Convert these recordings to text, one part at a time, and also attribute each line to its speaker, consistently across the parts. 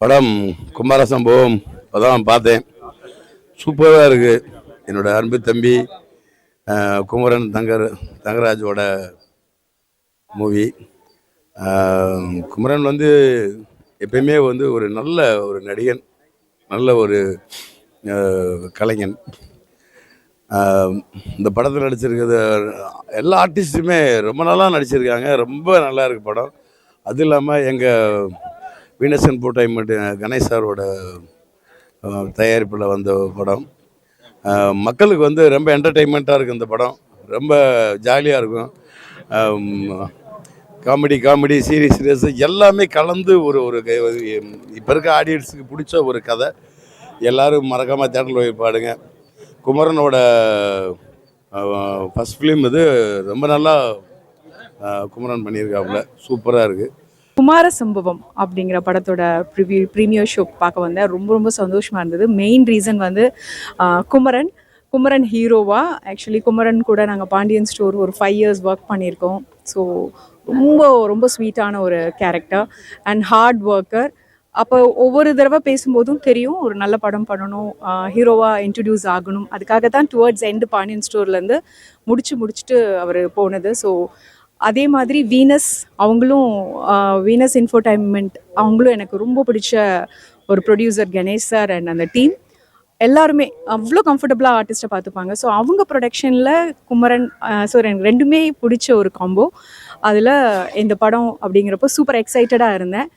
Speaker 1: படம் குமார சம்பவம் அதான் பார்த்தேன் சூப்பராக இருக்குது என்னோட அன்பு தம்பி குமரன் தங்கர் தங்கராஜோட மூவி குமரன் வந்து எப்பயுமே வந்து ஒரு நல்ல ஒரு நடிகன் நல்ல ஒரு கலைஞன். இந்த படத்தில் நடிச்சிருக்கிறது எல்லா ஆர்டிஸ்ட்டுமே ரொம்ப நல்லா நடிச்சிருக்காங்க. ரொம்ப நல்லா இருக்குது படம். அதுவும் இல்லாமல் எங்கள் வீனஸ் என்டர்டைன்மெண்ட் கணேஷ் சாரோட தயாரிப்பில் வந்த படம். மக்களுக்கு வந்து ரொம்ப என்டர்டெயின்மெண்ட்டாக இருக்குது இந்த படம். ரொம்ப ஜாலியாக இருக்கும். காமெடி காமெடி சீரியஸ் சீரியஸ் எல்லாமே கலந்து ஒரு ஒரு இப்போ இருக்க ஆடியன்ஸுக்கு பிடிச்ச ஒரு கதை. எல்லோரும் மறக்காமல் தேட்டரில் போய் பாடுங்க. குமரனோட ஃபஸ்ட் ஃபிலிம் இது. ரொம்ப நல்லா குமரன் பண்ணியிருக்காப்புல. சூப்பராக இருக்குது
Speaker 2: குமார சம்பவம் அப்படிங்கிற படத்தோட ப்ரிவியூ ப்ரீமியர் ஷோ பார்க்க வந்தேன். ரொம்ப ரொம்ப சந்தோஷமாக இருந்தது. மெயின் ரீசன் வந்து குமரன் குமரன் ஹீரோவா ஆக்சுவலி குமரன் கூட நாங்கள் பாண்டியன் ஸ்டோர் ஒரு ஃபைவ் இயர்ஸ் ஒர்க் பண்ணியிருக்கோம். ஸோ ரொம்ப ரொம்ப ஸ்வீட்டான ஒரு கேரக்டர் அண்ட் ஹார்ட் ஒர்க்கர் அப்போ ஒவ்வொரு தடவை பேசும்போதும் தெரியும் ஒரு நல்ல படம் பண்ணணும் ஹீரோவாக இன்ட்ரடியூஸ் ஆகணும். அதுக்காக தான் டுவர்ட்ஸ் எண்டு பாண்டியன் ஸ்டோர்லேருந்து முடிச்சு முடிச்சுட்டு அவர் போனது. ஸோ அதே மாதிரி வீனஸ் அவங்களும் வீனஸ் இன்ஃபோடைன்மெண்ட் அவங்களும் எனக்கு ரொம்ப பிடிச்ச ஒரு ப்ரொடியூசர் கணேஷ் சார் அண்ட் அந்த டீம் எல்லாருமே அவ்வளோ கம்ஃபர்டபுளாக ஆர்டிஸ்ட்டை பார்த்துப்பாங்க ஸோ அவங்க ப்ரொடக்ஷனில் குமரன் ஸோ எனக்கு ரெண்டுமே பிடிச்ச ஒரு காம்போ அதில் இந்த படம் அப்படிங்கிறப்போ சூப்பர் எக்ஸைட்டடாக இருந்தேன்.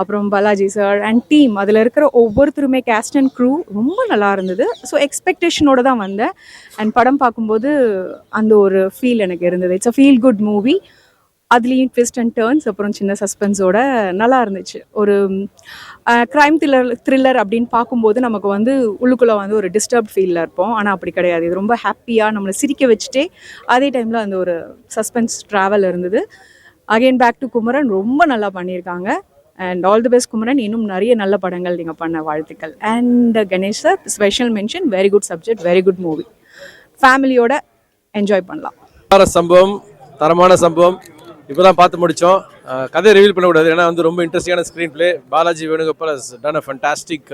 Speaker 2: அப்புறம் பாலாஜி சார் அண்ட் டீம் அதில் இருக்கிற ஒவ்வொருத்தருமே கேஸ்ட் அண்ட் க்ரூ ரொம்ப நல்லா இருந்தது. ஸோ எக்ஸ்பெக்டேஷனோட தான் வந்தேன். அண்ட் படம் பார்க்கும்போது அந்த ஒரு ஃபீல் எனக்கு இருந்தது. It's a feel good movie அதுலேயும் ட்விஸ்ட் அண்ட் டேர்ன்ஸ் அப்புறம் சின்ன சஸ்பென்ஸோட நல்லா இருந்துச்சு. ஒரு க்ரைம் த்ரில்லர் த்ரில்லர் அப்படின்னு பார்க்கும்போது நமக்கு வந்து உள்ளுக்குள்ளே வந்து ஒரு டிஸ்டர்ப் ஃபீலில் இருப்போம். ஆனால் அப்படி கிடையாது. இது ரொம்ப ஹாப்பியாக நம்மளை சிரிக்க வச்சுட்டே அதே டைமில் அந்த ஒரு சஸ்பென்ஸ் ட்ராவல் இருந்தது. அகைன் பேக் டு குமரன் ரொம்ப நல்லா பண்ணியிருக்காங்க. And all the best Kumaran இன்னும் நிறைய நல்ல படங்கள் நீங்கள் பண்ண வாழ்த்துக்கள். And Ganesh sir special mention very good subject very good movie ஃபேமிலியோட என்ஜாய் பண்ணலாம்.
Speaker 3: சம்பவம் தரமான சம்பவம். இப்போ தான் பார்த்து முடித்தோம் கதையை ரிவீல் பண்ணக்கூடாது. ஏன்னா வந்து ரொம்ப இன்ட்ரெஸ்டிங்கான screen play Balaji Venugopal has done a fantastic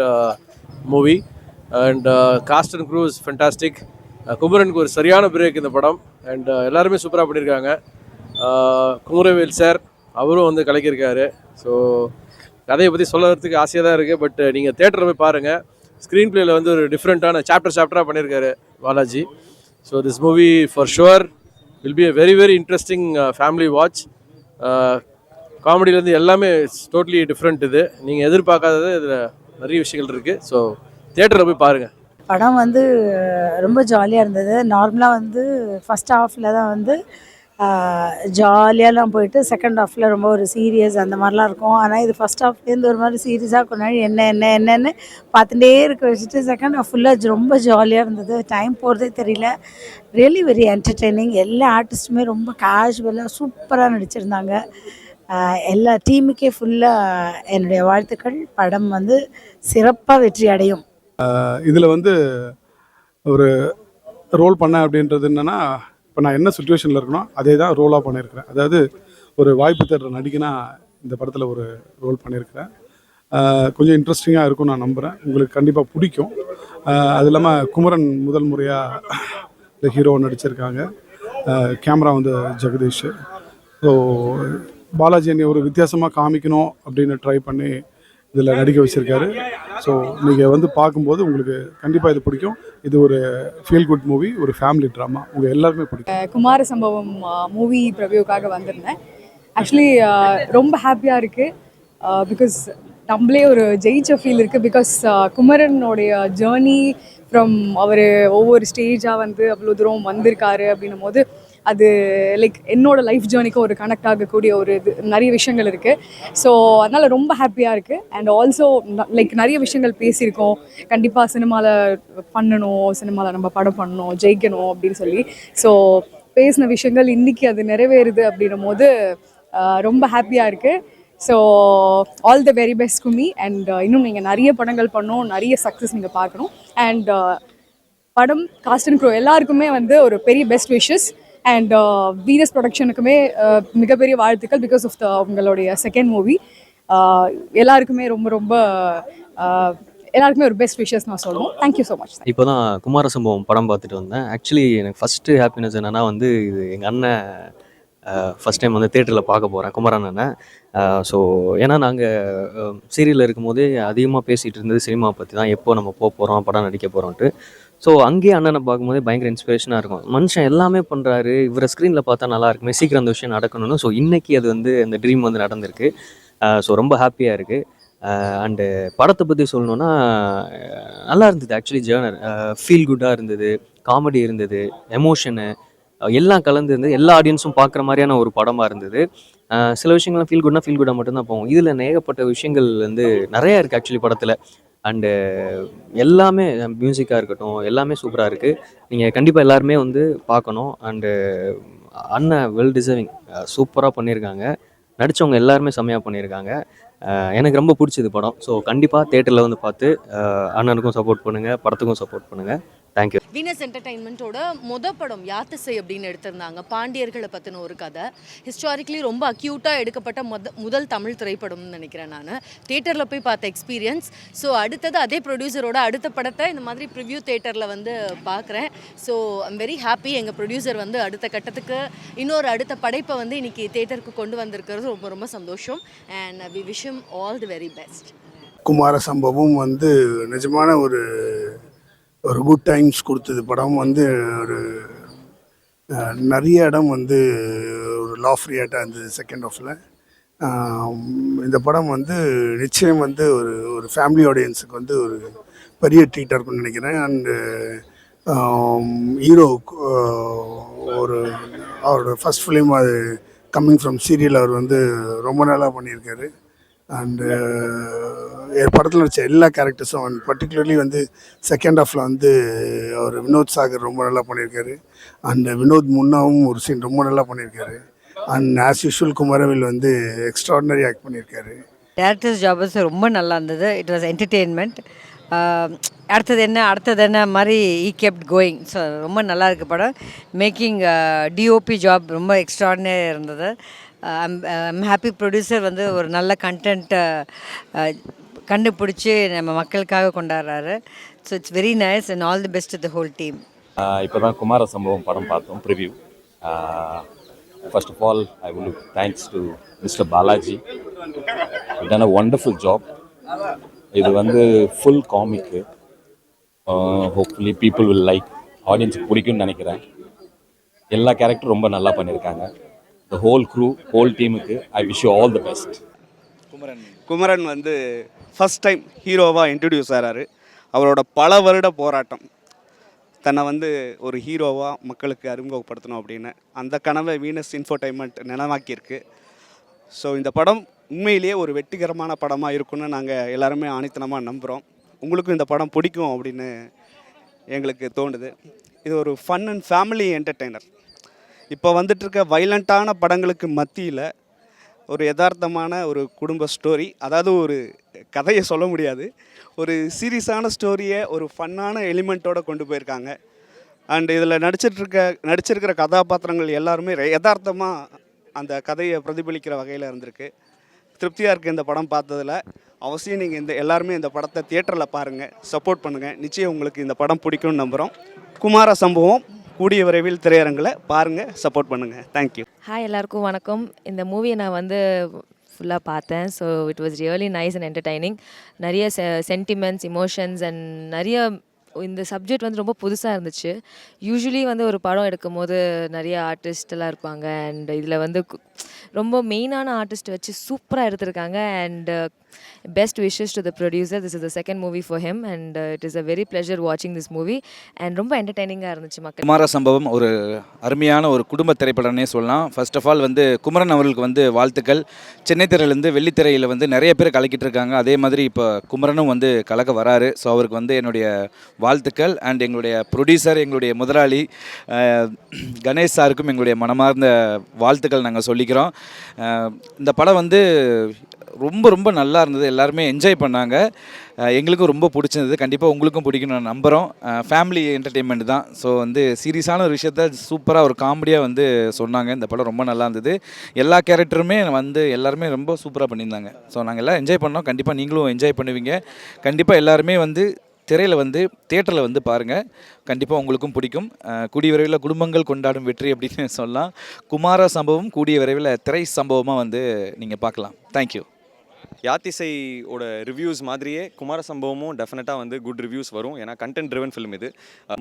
Speaker 3: movie and cast and crews fantastic குமரனுக்கு ஒரு சரியான பிரேக் இந்த படம். அண்ட் எல்லாருமே சூப்பராக பண்ணியிருக்காங்க. குமரவேல் சார் அவரும் வந்து கலக்கியிருக்காரு. ஸோ கதையை பற்றி சொல்லுறதுக்கு ஆசையாக தான் இருக்குது பட் நீங்கள் தேட்டரில் போய் பாருங்கள் ஸ்க்ரீன் பிளேயில் வந்து ஒரு டிஃப்ரெண்ட்டான சாப்டர் சாப்டராக பண்ணியிருக்காரு Balaji. So this movie for sure will be a very very interesting family watch காமெடியிலேருந்து எல்லாமே டோட்லி டிஃப்ரெண்ட் இது. நீங்கள் எதிர்பார்க்காதது இதில் நிறைய விஷயங்கள் இருக்குது ஸோ தேட்டரில் போய் பாருங்கள்
Speaker 4: படம் வந்து ரொம்ப ஜாலியாக இருந்தது. நார்மலாக வந்து ஃபஸ்ட் ஹாஃபில் தான் வந்து ஜாலியாகலாம் போயிட்டு செகண்ட் ஹாஃபில் ரொம்ப ஒரு சீரியஸ் அந்த மாதிரிலாம் இருக்கும். ஆனால் இது ஃபஸ்ட் ஹாஃப்லேருந்து ஒரு மாதிரி சீரியஸாக கொஞ்ச நாள் என்ன என்ன என்னன்னு பார்த்துட்டே இருக்க வச்சுட்டு செகண்ட் ஹாஃப் ஃபுல்லாக ரொம்ப ஜாலியாக இருந்தது. டைம் போகிறதே தெரியல. ரியலி வெரி என்டர்டெய்னிங் எல்லா ஆர்டிஸ்ட்டுமே ரொம்ப கேஷுவலாக சூப்பராக நடிச்சிருந்தாங்க. எல்லா டீமுக்கே ஃபுல்லாக என்னுடைய வாழ்த்துக்கள். படம் வந்து சிறப்பாக வெற்றி அடையும்.
Speaker 5: இதில் வந்து ஒரு ரோல் பண்ண அப்படின்றது என்னென்னா இப்போ நான் என்ன சுச்சுவேஷனில் இருக்கணும் அதே தான் ரோலாக பண்ணியிருக்கிறேன். அதாவது ஒரு வாய்ப்பு தேடுற நடிகனா இந்த படத்தில் ஒரு ரோல் பண்ணியிருக்கிறேன். கொஞ்சம் இன்ட்ரெஸ்டிங்காக இருக்கும் நான் நம்புகிறேன் உங்களுக்கு கண்டிப்பாக பிடிக்கும். அது இல்லாமல் குமரன் முதல் முறையாக இந்த ஹீரோ நடிச்சிருக்காங்க. கேமரா வந்து ஜெகதீஷ். ஸோ பாலாஜி என்னை ஒரு வித்தியாசமாக காமிக்கணும் அப்படின்னு ட்ரை பண்ணி இதில் நடிக்க வச்சுருக்காரு. ஸோ நீங்கள் வந்து பார்க்கும்போது உங்களுக்கு கண்டிப்பாக இது பிடிக்கும். இது ஒரு ஃபீல் குட் மூவி ஒரு ஃபேமிலி ட்ராமா உங்கள் எல்லாருமே பிடிக்கும்.
Speaker 2: குமார சம்பவம் மூவி ப்ரிவியூக்காக வந்திருந்தேன். ஆக்சுவலி ரொம்ப ஹாப்பியாக இருக்குது பிகாஸ் நம்மளே ஒரு ஜெயிச்ச ஃபீல் இருக்குது பிகாஸ் குமரனுடைய ஜேர்னி அப்புறம் அவர் ஒவ்வொரு ஸ்டேஜாக வந்து அவ்வளோ தூரம் வந்திருக்காரு அப்படின்னும் போது அது லைக் என்னோட லைஃப் ஜேர்னிக்கும் ஒரு கனெக்ட் ஆகக்கூடிய ஒரு இது நிறைய விஷயங்கள் இருக்குது ஸோ அதனால் ரொம்ப ஹாப்பியாக இருக்குது அண்ட் ஆல்சோ லைக் நிறைய விஷயங்கள் பேசியிருக்கோம். கண்டிப்பாக சினிமாவில் பண்ணணும் சினிமாவில் நம்ம படம் பண்ணணும் ஜெயிக்கணும் அப்படின்னு சொல்லி. ஸோ பேசின விஷயங்கள் இன்றைக்கி அது நிறைவேறுது அப்படின்னும் போது ரொம்ப ஹாப்பியாக இருக்குது so all the very best Kumi and இன்னும் நீங்கள் நிறைய படங்கள் பண்ணணும் நிறைய சக்ஸஸ் நீங்கள் பார்க்கணும். அண்ட் uh, படம் காஸ்ட் அண்ட் க்ரோ எல்லாருக்குமே வந்து ஒரு பெரிய பெஸ்ட் விஷஸ் அண்ட் வீனஸ் ப்ரொடக்ஷனுக்குமே மிகப்பெரிய வாழ்த்துக்கள் பிகாஸ் ஆஃப் த அவங்களுடைய செகண்ட் மூவி எல்லாருக்குமே ரொம்ப ரொம்ப uh, எல்லாருக்குமே ஒரு பெஸ்ட் விஷஸ் நான் சொல்லுவோம் தேங்க்யூ ஸோ மச்
Speaker 6: இப்போ தான் குமார சம்பவம் படம் பார்த்துட்டு வந்தேன். ஆக்சுவலி எனக்கு ஃபஸ்ட்டு ஹாப்பினஸ் என்னென்னா வந்து இது எங்கள் அண்ணன் ஃபஸ்ட் டைம் வந்து தேட்டரில் பார்க்க போகிறேன் குமரன் ஸோ ஏன்னா நாங்கள் சீரியலில் இருக்கும்போதே அதிகமாக பேசிகிட்டு இருந்தது சினிமா பற்றி தான் எப்போ நம்ம போக போகிறோம் படம் நடிக்க போகிறோன்ட்டு ஸோ அங்கேயே அண்ணனை பார்க்கும்போதே பயங்கர இன்ஸ்பிரேஷனாக இருக்கும். மனுஷன் எல்லாமே பண்ணுறாரு இவரை ஸ்க்ரீனில் பார்த்தா நல்லா இருக்குமே. சீக்கிரம் அந்த விஷயம் நடக்கணும்னு. ஸோ இன்றைக்கி அது வந்து அந்த ட்ரீம் வந்து நடந்திருக்கு. ஸோ ரொம்ப ஹாப்பியாக இருக்குது அண்டு படத்தை பற்றி சொல்லணுன்னா நல்லா இருந்தது ஆக்சுவலி ஜேர்னர் ஃபீல் குட்டாக இருந்தது. காமெடி இருந்தது. எமோஷனு எல்லாம் கலந்து இருந்தது எல்லா ஆடியன்ஸும் பார்க்குற மாதிரியான ஒரு படமாக இருந்தது. சில விஷயங்கள்லாம் ஃபீல் குட்னா ஃபீல் குட்டாக மட்டும்தான் போகும். இதில் ஏகப்பட்ட விஷயங்கள் வந்து நிறையா இருக்குது ஆக்சுவலி படத்தில். அண்டு எல்லாமே மியூசிக்காக இருக்கட்டும் எல்லாமே சூப்பராக இருக்குது நீங்கள் கண்டிப்பாக எல்லாருமே வந்து பார்க்கணும். அண்டு அண்ணன் வெல் டிசர்விங் சூப்பராக பண்ணியிருக்காங்க நடித்தவங்க எல்லாருமே செம்மையாக பண்ணியிருக்காங்க எனக்கு ரொம்ப பிடிச்சது படம். ஸோ கண்டிப்பாக தேட்டரில் வந்து பார்த்து அண்ணனுக்கும் சப்போர்ட் பண்ணுங்கள் படத்துக்கும் சப்போர்ட் பண்ணுங்கள் தேங்க்யூ
Speaker 7: வீனஸ் என்டர்டைன்மெண்ட்டோட மொத படம் யாத்திசை அப்படின்னு எடுத்திருந்தாங்க. பாண்டியர்களை பற்றின ஒரு கதை. ஹிஸ்டாரிக்கலி ரொம்ப அக்யூட்டாக எடுக்கப்பட்ட மொத முதல் தமிழ் திரைப்படம்னு நினைக்கிறேன் நான். தேட்டரில் போய் பார்த்த எக்ஸ்பீரியன்ஸ் ஸோ அடுத்தது அதே ப்ரொடியூசரோட அடுத்த படத்தை இந்த மாதிரி ப்ரிவ்யூ தேட்டரில் வந்து பார்க்குறேன். ஸோ ஐம் வெரி ஹாப்பி எங்கள் ப்ரொடியூசர் வந்து அடுத்த கட்டத்துக்கு இன்னொரு அடுத்த படைப்பை வந்து இன்னைக்கு தேட்டருக்கு கொண்டு வந்திருக்கிறது ரொம்ப ரொம்ப சந்தோஷம். And we wish all the very best
Speaker 8: Kumara Sambavam வந்து நிஜமான ஒரு ஒரு குட் டைம்ஸ் கொடுத்தது. படம் வந்து ஒரு நிறைய இடம் வந்து ஒரு லா ஃப்ரீயாட்டாக இருந்தது செகண்ட் ஆஃபில் இந்த படம் வந்து நிச்சயம் வந்து ஒரு ஒரு ஃபேமிலி ஆடியன்ஸுக்கு வந்து ஒரு பெரிய ட்ரீட்டாக இருக்கும்னு நினைக்கிறேன். அண்டு ஹீரோ ஒரு அவரோட ஃபஸ்ட் ஃபிலிம் அது கம்மிங் ஃப்ரம் சீரியல் அவர் வந்து ரொம்ப நாளாக பண்ணியிருக்காரு. அண்டு படத்தில் நடித்த எல்லா கேரக்டர்ஸும் அண்ட் பர்டிகுலர்லி வந்து செகண்ட் ஹாஃபில் வந்து அவர் வினோத் சாகர் ரொம்ப நல்லா பண்ணியிருக்காரு. அண்ட் வினோத் முன்னாவும் ஒரு சீன் ரொம்ப நல்லா பண்ணியிருக்காரு. அண்ட் ஆஸ் யூஷுவல் குமரவில் வந்து எக்ஸ்ட்ராடினரி ஆக்ட் பண்ணியிருக்காரு.
Speaker 9: டேரக்டர்ஸ் ஜாபஸ் ரொம்ப நல்லா இருந்தது. இட் வாஸ் என்டர்டெயின்மெண்ட் அடுத்தது என்ன அடுத்தது என்ன மாதிரி ஈ கெப்ட் கோயிங் ஸோ ரொம்ப நல்லா இருக்கு படம். மேக்கிங் டிஓபி ஜாப் ரொம்ப எக்ஸ்ட்ராடினரி இருந்தது. ஐம் ஹாப்பி ப்ரொடியூசர் வந்து ஒரு நல்ல கண்டென்ட்டை கண்டுபிடிச்சி நம்ம மக்களுக்காக கொண்டாடுறாரு. So it's very nice and all the best the whole team
Speaker 10: இப்போ தான் குமார சம்பவம் படம் பார்த்தோம் preview first of all I will thanks to mister Balaji done a wonderful job இது வந்து full comic hopefully people will like ஆடியன்ஸுக்கு பிடிக்கும்னு நினைக்கிறேன். எல்லா கேரக்டரும் ரொம்ப நல்லா பண்ணியிருக்காங்க த ஹோல் க்ரூ ஹோல் டீமுக்கு I wish you all the best
Speaker 11: Kumaran வந்து ஃபஸ்ட் டைம் ஹீரோவாக இன்ட்ரடியூஸ் ஆகிறாரு அவரோட பல வருட போராட்டம். தன்னை வந்து ஒரு ஹீரோவாக மக்களுக்கு அறிமுகப்படுத்தணும் அப்படின்னு. அந்த கனவை வீனஸ் இன்ஃபோடைன்மெண்ட் நினைவாக்கியிருக்கு. ஸோ இந்த படம் உண்மையிலேயே ஒரு வெற்றிகரமான படமாக இருக்கும்னு நாங்கள் எல்லாருமே ஆணித்தனமாக நம்புகிறோம் உங்களுக்கும் இந்த படம் பிடிக்கும் அப்படின்னு எங்களுக்கு தோணுது. இது ஒரு ஃபன் அண்ட் ஃபேமிலி என்டர்டெய்னர் இப்போ வந்துட்டுருக்க வைலண்ட்டான படங்களுக்கு மத்தியில் ஒரு யதார்த்தமான ஒரு குடும்ப ஸ்டோரி அதாவது ஒரு கதையை சொல்ல முடியாது. ஒரு சீரியஸான ஸ்டோரியை ஒரு ஃபன்னான எலிமெண்ட்டோடு கொண்டு போயிருக்காங்க. அண்ட் இதில் நடிச்சிட்ருக்க நடிச்சிருக்கிற கதாபாத்திரங்கள் எல்லாருமே யதார்த்தமாக அந்த கதையை பிரதிபலிக்கிற வகையில் இருந்திருக்கு. திருப்தியாக இருக்குது இந்த படம் பார்த்ததில். அவசியம் நீங்கள் இந்த எல்லாருமே இந்த படத்தை தியேட்டரில் பாருங்கள் சப்போர்ட் பண்ணுங்கள் நிச்சயம் உங்களுக்கு இந்த படம் பிடிக்கும்னு நம்புகிறோம் குமார சம்பவம் கூடிய விரைவில் திரையரங்கில் பாருங்கள் சப்போர்ட் பண்ணுங்கள் தேங்க்யூ
Speaker 12: ஹாய் எல்லாருக்கும் வணக்கம். இந்த மூவியை நான் வந்து ஃபுல்லாக பார்த்தேன். So it was really nice and entertaining நிறைய செ சென்டிமெண்ட்ஸ் இமோஷன்ஸ் அண்ட் நிறைய இந்த சப்ஜெக்ட் வந்து ரொம்ப புதுசாக இருந்துச்சு. யூஸ்வலி வந்து ஒரு படம் எடுக்கும் போது நிறைய ஆர்டிஸ்ட் எல்லாம் இருப்பாங்க. அண்ட் இதில் வந்து ரொம்ப மெயினான ஆர்டிஸ்ட் வச்சு சூப்பராக எடுத்திருக்காங்க. And best wishes to the producer this is the second movie for him and it is a very pleasure வாட்சிங் திஸ் மூவி அண்ட் ரொம்ப என்டர்டைனிங்காக இருந்துச்சு மக்கள்.
Speaker 13: குமார சம்பவம் ஒரு அருமையான ஒரு குடும்ப திரைப்படம்னே சொல்லலாம். ஃபர்ஸ்ட் ஆஃப் ஆல் வந்து குமரன் அவர்களுக்கு வந்து வாழ்த்துக்கள். சென்னை திரையிலேருந்து வெள்ளித்திரையில் வந்து நிறைய பேர் கலக்கிட்டு இருக்காங்க. அதே மாதிரி இப்போ குமரனும் வந்து கலக்க வராரு. ஸோ அவருக்கு வந்து என்னுடைய வாழ்த்துக்கள். அண்ட் எங்களுடைய ப்ரொடியூசர் எங்களுடைய முதலாளி கணேஷ் சாருக்கும் எங்களுடைய மனமார்ந்த வாழ்த்துக்கள் நாங்கள் சொல்லி நடிக்கிறோம். இந்த படம் வந்து ரொம்ப ரொம்ப நல்லா இருந்தது. எல்லாருமே என்ஜாய் பண்ணாங்க. எங்களுக்கும் ரொம்ப பிடிச்சிருந்தது. கண்டிப்பாக உங்களுக்கும் பிடிக்கும் நான் நம்புகிறோம் ஃபேமிலி என்டர்டெயின்மெண்ட் தான். ஸோ வந்து சீரியஸான ஒரு விஷயத்த சூப்பராக ஒரு காமெடியாக வந்து சொன்னாங்க. இந்த படம் ரொம்ப நல்லா இருந்தது. எல்லா கேரக்டருமே வந்து எல்லாருமே ரொம்ப சூப்பராக பண்ணியிருந்தாங்க. ஸோ நாங்கள் எல்லாம் என்ஜாய் பண்ணோம். கண்டிப்பாக நீங்களும் என்ஜாய் பண்ணுவீங்க. கண்டிப்பாக எல்லாருமே வந்து திரையில் வந்து தேட்டரில் வந்து பாருங்கள் கண்டிப்பாக உங்களுக்கும் பிடிக்கும். கூடிய விரைவில் குடும்பங்கள் கொண்டாடும் வெற்றி அப்படின்னு சொல்லலாம். குமார சம்பவம் கூடிய விரைவில் திரை சம்பவமாக வந்து நீங்கள் பார்க்கலாம். தேங்க்யூ
Speaker 14: யாத்திசையோட ரிவ்யூஸ் மாதிரியே குமார சம்பவமும் டெஃபினட்டாக வந்து குட் ரிவ்யூஸ் வரும். ஏன்னா கண்டென்ட் ட்ரிவன் ஃபிலிம் இது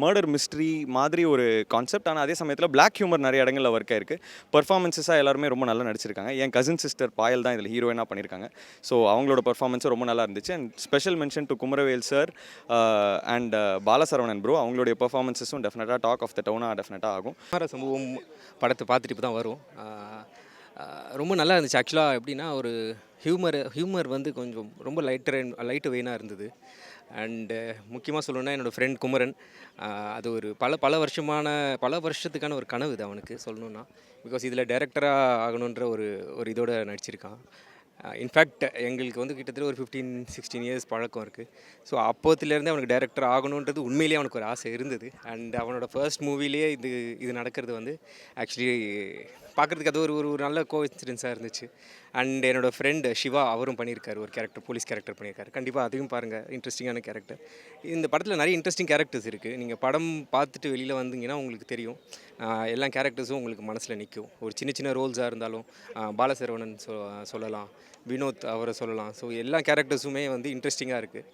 Speaker 14: மர்டர் மிஸ்ட்ரி மாதிரி ஒரு கான்செப்ட் ஆனால் அதே சமயத்தில் பிளாக் ஹியூமர் நிறைய இடங்களில் ஒர்க் ஆயிருக்கு. பர்ஃபார்மன்ஸஸாக எல்லாருமே ரொம்ப நல்லா நடிச்சிருக்காங்க. என் கசின் சிஸ்டர் பாயல் தான் இதில் ஹீரோயினாக பண்ணியிருக்காங்க ஸோ அவங்களோட பர்ஃபார்மன்ஸும் ரொம்ப நல்லா இருந்துச்சு. And special mention to Kumaravel sir and Balasaravanan bro அவங்களுடைய பர்ஃபார்மன்ஸஸும் டெஃபினட்டாக டாக் ஆஃப் த டவுனாக டெஃபினட்டாக ஆகும்.
Speaker 15: குமார சம்பவம் படத்தை பார்த்துட்டு இப்போ தான் வரும் ரொம்ப நல்லா இருந்துச்சு. ஆக்சுவலாக எப்படின்னா ஒரு ஹியூமர் ஹியூமர் வந்து கொஞ்சம் ரொம்ப லைட்டர் லைட்டு வெயினாக இருந்தது. அண்டு முக்கியமாக சொல்லணும்னா என்னோடய ஃப்ரெண்ட் குமரன் அது ஒரு பல பல வருஷமான பல வருஷத்துக்கான ஒரு கனவு இது அவனுக்கு சொல்லணுன்னா பிகாஸ் இதில் டைரக்டராக ஆகணுன்ற ஒரு ஒரு இதோட நடிச்சிருக்கான். இன்ஃபேக்ட் எங்களுக்கு வந்து கிட்டத்தட்ட ஒரு ஃபிஃப்டீன் சிக்ஸ்டீன் இயர்ஸ் பழக்கம் இருக்குது ஸோ அப்போத்துலேருந்து அவனுக்கு டேரக்டர் ஆகணுன்றது உண்மையிலேயே அவனுக்கு ஒரு ஆசை இருந்தது. அண்ட் அவனோட ஃபர்ஸ்ட் மூவிலேயே இது இது நடக்கிறது வந்து ஆக்சுவலி பார்க்குறதுக்கு அது ஒரு ஒரு ஒரு நல்ல கோ இருந்துச்சு. அண்ட் என்னோடய ஃப்ரெண்டு சிவா அவரும் பண்ணியிருக்காரு. ஒரு கேரக்டர் போலீஸ் கேரக்டர் பண்ணியிருக்காரு. கண்டிப்பாக அதையும் பாருங்கள் இன்ட்ரெஸ்டிங்கான கேரக்டர் இந்த படத்தில் நிறைய இன்ட்ரெஸ்டிங் கேரக்டர்ஸ் இருக்குது நீங்கள் படம் பார்த்துட்டு வெளியில் வந்தீங்கன்னா உங்களுக்கு தெரியும். எல்லா கேரக்டர்ஸும் உங்களுக்கு மனசில் நிற்கும் ஒரு சின்ன சின்ன ரோல்ஸாக இருந்தாலும் பாலசரவணன் சொ சொல்லலாம். வினோத் அவரை சொல்லலாம். ஸோ எல்லா கேரக்டர்ஸுமே வந்து இன்ட்ரெஸ்டிங்காக இருக்குது